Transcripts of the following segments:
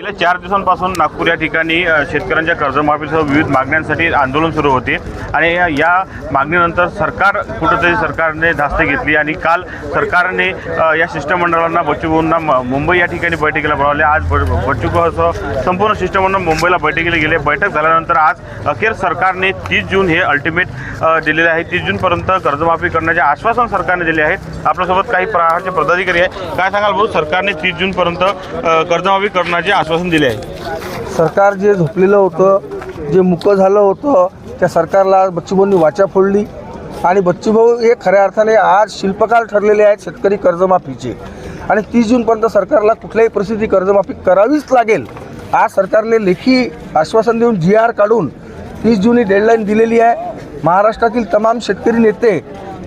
गेल्या चार दिवसांपासून नागपूर या ठिकाणी शेतकऱ्यांच्या कर्जमाफीसह विविध मागण्यांसाठी आंदोलन सुरू होते. आणि या- मागणीनंतर सरकार कुठंतरी सरकारने धास्ती घेतली आणि काल सरकारने या शिष्टमंडळांना बच्चूभाऊंना मुंबई या ठिकाणी बैठकीला बोलावले. आज ब- बच्चूभाऊसह संपूर्ण शिष्टमंडळ मुंबईला बैठकीला गेले. बैठक झाल्यानंतर आज अखेर सरकारने तीस जून हे अल्टिमेट दिलेले आहे. तीस जूनपर्यंत कर्जमाफी करण्याचे आश्वासन सरकारने दिले आहे. आपल्यासोबत काही प्रकारचे पदाधिकारी आहे काय सांगाल भाऊ? सरकारने तीस जूनपर्यंत कर्जमाफी करण्याचे आश्वासन दिले आहे. सरकार जे झोपलेलं होतं जे मुकं झालं होतं त्या सरकारला बच्चूभाऊंनी वाचा फोडली. आणि बच्चूभाऊ हे खऱ्या अर्थाने आज शिल्पकार ठरलेले आहेत शेतकरी कर्जमाफीचे. आणि तीस जूनपर्यंत सरकारला कुठल्याही परिस्थिती कर्जमाफी करावीच लागेल. आज सरकारने लेखी आश्वासन देऊन जी आर काढून तीस जून ही डेडलाईन दिलेली आहे. महाराष्ट्रातील तमाम शेतकरी नेते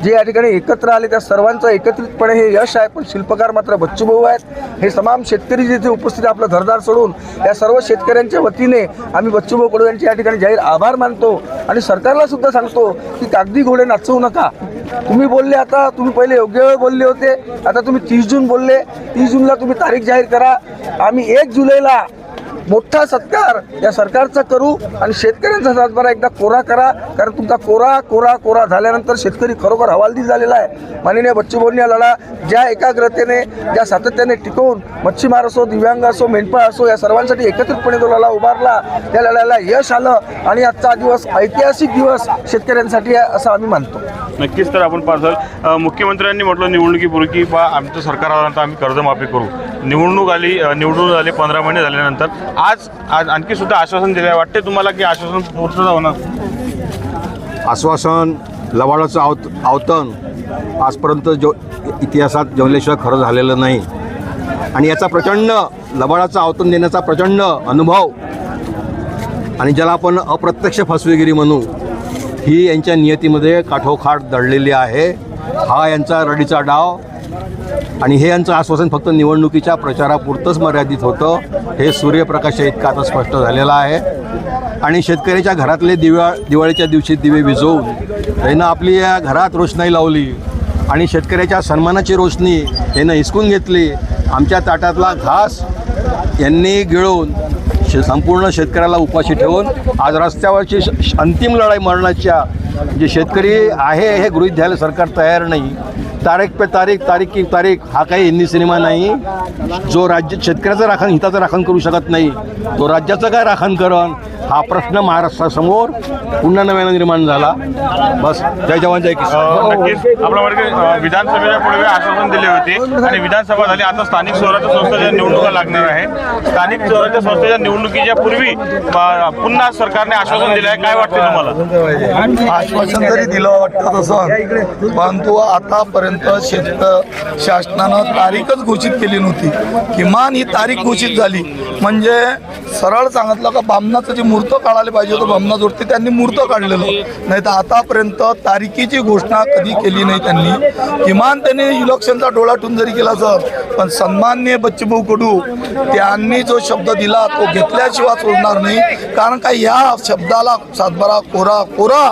जे या ठिकाणी एकत्र आले त्या सर्वांचं एकत्रितपणे हे यश आहे. पण शिल्पकार मात्र बच्चूभाऊ आहेत. हे तमाम शेतकरी जिथे उपस्थित आपलं धरदार सोडून या सर्व शेतकऱ्यांच्या वतीने आम्ही बच्चूभाऊ कडू यांचे या ठिकाणी जाहीर आभार मानतो. आणि सरकारला सुद्धा सांगतो की कागदी घोडे नाचवू नका. तुम्ही बोलले आता तुम्ही पहिले योग्य वेळ बोलले होते. आता तुम्ही तीस जून बोलले. तीस जूनला तुम्ही तारीख जाहीर करा. आम्ही एक जुलैला मोठा सत्कार या सरकारचा करू आणि शेतकऱ्यांचा सातबारा एकदा कोरा करा. कारण तुमचा कोरा कोरा कोरा झाल्यानंतर शेतकरी खरोखर हवालदिल झालेला आहे. माननीय बच्चूभाऊंनी हा लढा ज्या एकाग्रतेने ज्या सातत्याने टिकवून मच्छीमार असो दिव्यांग असो मेंढपाळ असो या सर्वांसाठी एकत्रितपणे तो लढा उभारला. त्या लढ्याला यश आलं आणि आजचा दिवस ऐतिहासिक दिवस शेतकऱ्यांसाठी आहे असं आम्ही मानतो. नक्कीच तर आपण पार्सल मुख्यमंत्र्यांनी म्हटलं निवडणुकीपूर्वी बा आमचं सरकार आल्यानंतर आम्ही कर्जमाफी करू. निवडणूक आली निवडून आले पंधरा महिने झाल्यानंतर. आज आज आणखी सुद्धा आश्वासन दिलं आहे वाटते तुम्हाला की आश्वासन पूर्तता होणार? आश्वासन लवाडाचं आवत आवतन आजपर्यंत जो इतिहासात जेवल्याशिवाय खरं झालेलं नाही. आणि याचा प्रचंड लबाडाचं आवतन देण्याचा प्रचंड अनुभव आणि ज्याला आपण अप्रत्यक्ष फसवेगिरी म्हणू ही यांच्या नियतीमध्ये काठोखाट दडलेली आहे. हा यांचा रडीचा डाव. आणि हे यांचं आश्वासन फक्त निवडणुकीच्या प्रचारापुरतंच मर्यादित होतं. हे सूर्यप्रकाश इतकं आता स्पष्ट झालेलं आहे. आणि शेतकऱ्याच्या घरातले दिवा दिवाळीच्या दिवशी दिवे विझवून यानं आपली या घरात रोषणाई लावली. आणि शेतकऱ्याच्या सन्मानाची रोषणी यानं हिसकून घेतली. आमच्या ताटातला घास यांनी गिळून शे संपूर्ण शेतकऱ्याला उपाशी ठेवून आज रस्त्यावरची श- अंतिम लढाई मरणाच्या जे शेतकरी आहे हे गृहीत घ्यायला सरकार तयार नाही. तारीख पे तारीख तारीख की तारीख हा काही हिंदी सिनेमा नाही. जो राज्य शेतकऱ्याचं राखण हिताचं राखण करू शकत नाही. तो राज्याचं काय राखण करण? हा प्रश्न महाराष्ट्रासमोर पुन्हा नव्यानं निर्माण झाला. बस जय जवान जय किसान. अ, विधानसभेच्या पूर्वी आश्वासन दिले होते आणि विधानसभा झाली. आता स्थानिक स्वराज्य संस्थेच्या निवडणुका लागणार आहे. स्थानिक स्वराज्य संस्थेच्या निवडणुकीच्या पूर्वी अ, पुन्हा सरकारने आश्वासन दिलं आहे. काय वाटते तुम्हाला? आश्वासन जरी दिलं वाटतं तसं. परंतु आतापर्यंत शेत शासनानं तारीखच घोषित केली नव्हती. किमान ही तारीख घोषित झाली. म्हणजे सरळ सांगितलं का बामणाचं जे मूर्त काढायला पाहिजे होतं बामणाजवळती त्यांनी मूर्त काढलेलं. नाही तर आतापर्यंत तारीखीची घोषणा कधी केली नाही त्यांनी. किमान त्यांनी इलेक्शनचा डोळा ठेवून जरी केला सर पण सन्माननीय बच्चूभाऊ कडू त्यांनी जो शब्द दिला तो घेतल्याशिवाय सोडणार नाही. कारण का या शब्दाला सातबारा कोरा कोरा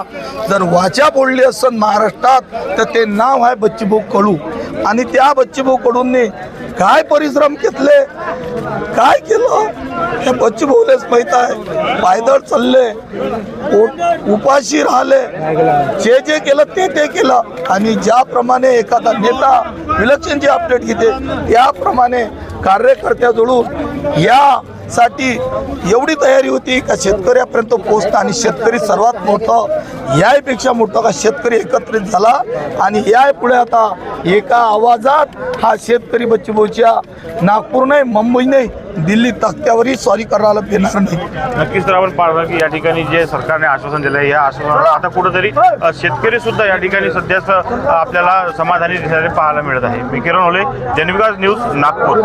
जर वाचा बोलली असत महाराष्ट्रात तर ते नाव आहे बच्चूभाऊ कडू आणि त्या बच्चूभाऊ कडूंनी काय परिश्रम घेतले? काय केलं? हे बच्चूभाऊलेच माहीत आहे. पायदळ चालले. उपाशी राहिले. जे जे केलं ते ते केलं. आणि ज्याप्रमाणे एखादा नेता इलेक्शनची अपडेट घेते त्याप्रमाणे कार्यकर्त्याजवळून साठी एवढी तयारी होती का शेतकऱ्यापर्यंत पोहोचणं आणि शेतकरी सर्वात मोठं यायपेक्षा मोठं का शेतकरी एकत्रित झाला आणि या पुढे आता एका आवाजात हा शेतकरी बच्चूभाऊच्या नागपूर नाही मुंबई नाही दिल्ली तक्त्यावरही सॉरी करायला येणार नाही. नक्कीच तर आपण पाहतो की या ठिकाणी जे सरकारने आश्वासन दिलं आहे या आश्वासनाला आता कुठंतरी शेतकरी सुद्धा या ठिकाणी सध्याच आपल्याला समाधानी दिसणारे पाहायला मिळत आहे. मी किरण होले जनविकास न्यूज नागपूर.